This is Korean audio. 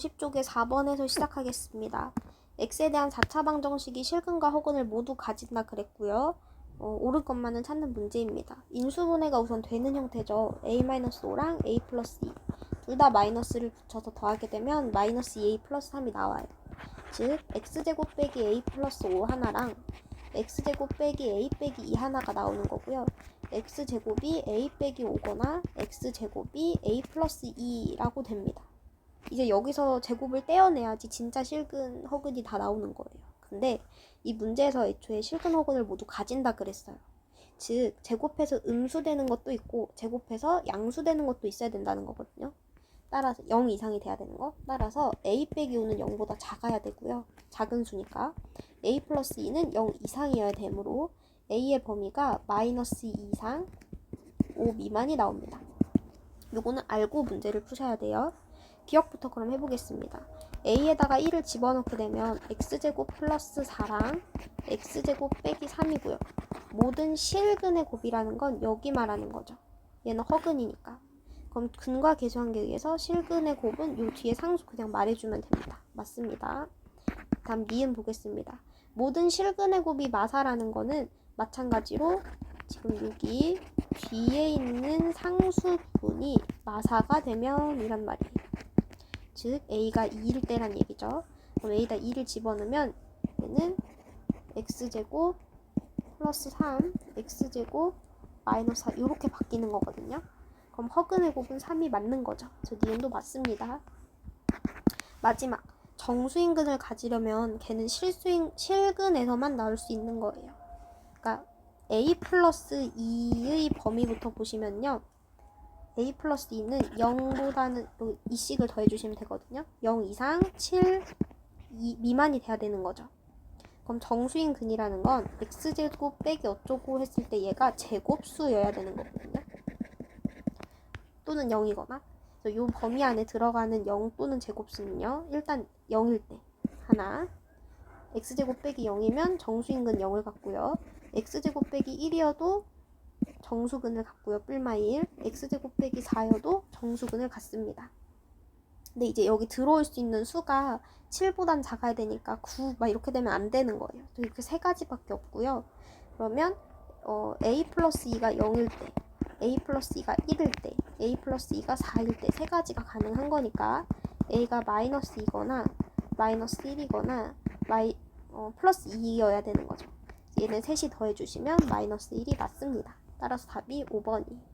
10쪽의 4번에서 시작하겠습니다. x에 대한 4차 방정식이 실근과 허근을 모두 가진다 그랬고요. 어, 옳은 것만은 찾는 문제입니다. 인수분해가 우선 되는 형태죠. a-5랑 a 플러스 2. 둘 다 마이너스를 붙여서 더하게 되면 마이너스 2a 플러스 3이 나와요. 즉 x제곱 빼기 a 플러스 5 하나랑 x제곱 빼기 a 빼기 2 하나가 나오는 거고요. x제곱이 a 빼기 5거나 x제곱이 a 플러스 2라고 됩니다. 이제 여기서 제곱을 떼어내야지 진짜 실근 허근이 다 나오는 거예요. 근데 이 문제에서 애초에 실근 허근을 모두 가진다 그랬어요. 즉 제곱해서 음수되는 것도 있고 제곱해서 양수되는 것도 있어야 된다는 거거든요. 따라서 0 이상이 돼야 되는 거. 따라서 a 빼기 5는 0보다 작아야 되고요. 작은 수니까 a 플러스 2는 0 이상이어야 되므로 a의 범위가 마이너스 2 이상 5 미만이 나옵니다. 요거는 알고 문제를 푸셔야 돼요. 기억부터 그럼 해보겠습니다. a에다가 1을 집어넣게 되면 x제곱 플러스 4랑 x제곱 빼기 3이고요. 모든 실근의 곱이라는 건 여기 말하는 거죠. 얘는 허근이니까. 그럼 근과 계수한계에 의해서 실근의 곱은 요 뒤에 상수 그냥 말해주면 됩니다. 맞습니다. 다음 니은 보겠습니다. 모든 실근의 곱이 마사라는 거는 마찬가지로 지금 여기 뒤에 있는 상수분이 마사가 되면 이란 말이에요. 즉 a가 2일 때란 얘기죠. 그럼 a에다 2를 집어넣으면 얘는 x제곱 플러스 3 x제곱 마이너스 4 이렇게 바뀌는 거거든요. 그럼 허근의 곱은 3이 맞는 거죠. 저 니은도 맞습니다. 마지막 정수인근을 가지려면 걔는 실수인 실근에서만 나올 수 있는 거예요. 그러니까 a 플러스 2의 범위부터 보시면요. A 플러스 2는 0보다는 이 식을 더해주시면 되거든요. 0 이상 7 2 미만이 돼야 되는 거죠. 그럼 정수인 근이라는 건 x제곱 빼기 어쩌고 했을 때 얘가 제곱수여야 되는 거거든요. 또는 0이거나 이 범위 안에 들어가는 0 또는 제곱수는요. 일단 0일 때 하나 x제곱 빼기 0이면 정수인근 0을 갖고요. x제곱 빼기 1이어도 정수근을 갖고요. 뿔마 1 x제곱 빼기 4여도 정수근을 갖습니다. 근데 이제 여기 들어올 수 있는 수가 7보단 작아야 되니까 9 막 이렇게 되면 안 되는 거예요. 또 이렇게 세 가지밖에 없고요. 그러면 어, a 플러스 2가 0일 때 a 플러스 2가 1일 때 a 플러스 2가 4일 때 세 가지가 가능한 거니까 a가 마이너스 2거나 마이너스 1이거나 마이, 어, 플러스 2여야 되는 거죠. 얘는 셋이 더해주시면 마이너스 1이 맞습니다. 따라서 답이 5번이